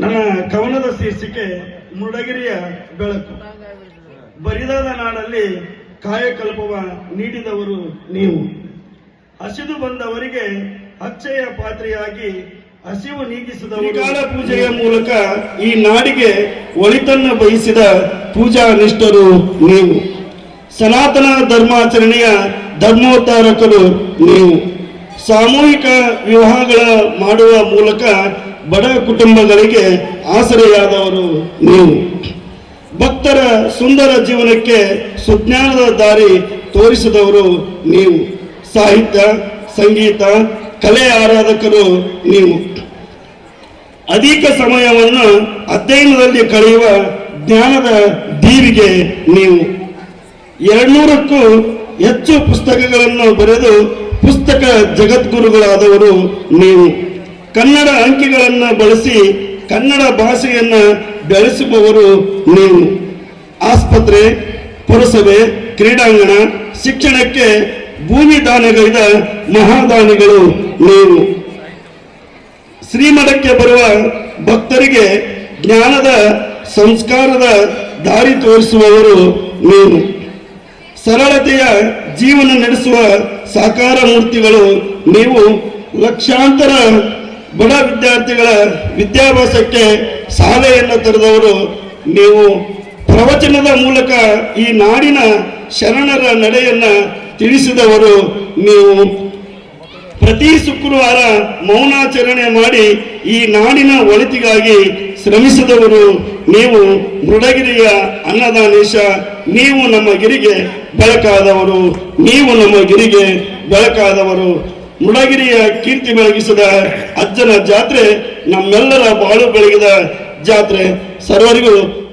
ನನ್ನ ಕವನದ ಶೀರ್ಷಿಕೆ ಮುರುಡಗಿರಿಯ ಬೆಳಕು. ಬರಿದಾದ ನಾಡಲ್ಲಿ ಕಾಯಕಲ್ಪವ ನೀಡಿದವರು ನೀವು. ಹಸಿದು ಬಂದವರಿಗೆ ಅಕ್ಷಯ ಪಾತ್ರೆಯಾಗಿ ಹಸಿವು ನೀಗಿಸಿದವರು ಕಾಲ ಪೂಜೆಯ ಮೂಲಕ ಈ ನಾಡಿಗೆ ಒಳಿತನ್ನು ಬಯಸಿದ ಪೂಜಾ ನಿಷ್ಠರು ನೀವು. ಸನಾತನ ಧರ್ಮಾಚರಣೆಯ ಧರ್ಮೋದ್ಧಾರಕರು ನೀವು. ಸಾಮೂಹಿಕ ವಿವಾಹಗಳ ಮಾಡುವ ಮೂಲಕ ಬಡ ಕುಟುಂಬಗಳಿಗೆ ಆಸರೆಯಾದವರು ನೀವು. ಭಕ್ತರ ಸುಂದರ ಜೀವನಕ್ಕೆ ಸುಜ್ಞಾನದ ದಾರಿ ತೋರಿಸಿದವರು ನೀವು. ಸಾಹಿತ್ಯ, ಸಂಗೀತ, ಕಲೆ ಆರಾಧಕರು ನೀವು. ಅಧಿಕ ಸಮಯವನ್ನು ಅಧ್ಯಯನದಲ್ಲಿ ಕಳೆಯುವ ಜ್ಞಾನದ ದೀವಿಗೆ ನೀವು. ಎರಡ್ನೂರಕ್ಕೂ ಹೆಚ್ಚು ಪುಸ್ತಕಗಳನ್ನು ಬರೆದು ಪುಸ್ತಕ ಜಗದ್ಗುರುಗಳಾದವರು ನೀವು. ಕನ್ನಡ ಅಂಕಿಗಳನ್ನು ಬಳಸಿ ಕನ್ನಡ ಭಾಷೆಯನ್ನ ಬೆಳೆಸುವವರು ನೀವು. ಆಸ್ಪತ್ರೆ, ಪುರಸಭೆ, ಕ್ರೀಡಾಂಗಣ, ಶಿಕ್ಷಣಕ್ಕೆ ಭೂಮಿ ದಾನಗೈದ ಮಹಾದಾನಿಗಳು ನೀವು. ಶ್ರೀಮಠಕ್ಕೆ ಬರುವ ಭಕ್ತರಿಗೆ ಜ್ಞಾನದ ಸಂಸ್ಕಾರದ ದಾರಿ ತೋರಿಸುವವರು ನೀವು. ಸರಳತೆಯ ಜೀವನ ನಡೆಸುವ ಸಾಕಾರ ಮೂರ್ತಿಗಳು ನೀವು. ಲಕ್ಷಾಂತರ ಬಡ ವಿದ್ಯಾರ್ಥಿಗಳ ವಿದ್ಯಾಭ್ಯಾಸಕ್ಕೆ ಶಾಲೆಯನ್ನು ತೆರೆದವರು ನೀವು ಪ್ರವಚನದ ಮೂಲಕ ಈ ನಾಡಿನ ಶರಣರ ನಡೆಯನ್ನ ತಿಳಿಸಿದವರು ನೀವು. ಪ್ರತಿ ಶುಕ್ರವಾರ ಮೌನಾಚರಣೆ ಮಾಡಿ ಈ ನಾಡಿನ ಒಳಿತಿಗಾಗಿ ಶ್ರಮಿಸಿದವರು ನೀವು ಮೃಡಗಿರಿಯ ಅನ್ನದಾನೇಶ, ನೀವು ನಮ್ಮ ಗಿರಿಗೆ ಬೆಳಕಾದವರು, ನೀವು ನಮ್ಮ ಗಿರಿಗೆ ಬೆಳಕಾದವರು. ಮೃಡಗಿರಿಯ ಕೀರ್ತಿ ಬೆಳಗಿಸಿದ ಅಜ್ಜನ ಜಾತ್ರೆ ನಮ್ಮೆಲ್ಲರ ಬಾಳು ಬೆಳಗಿದ ಜಾತ್ರೆ. ಸರ್ವರಿಗೂ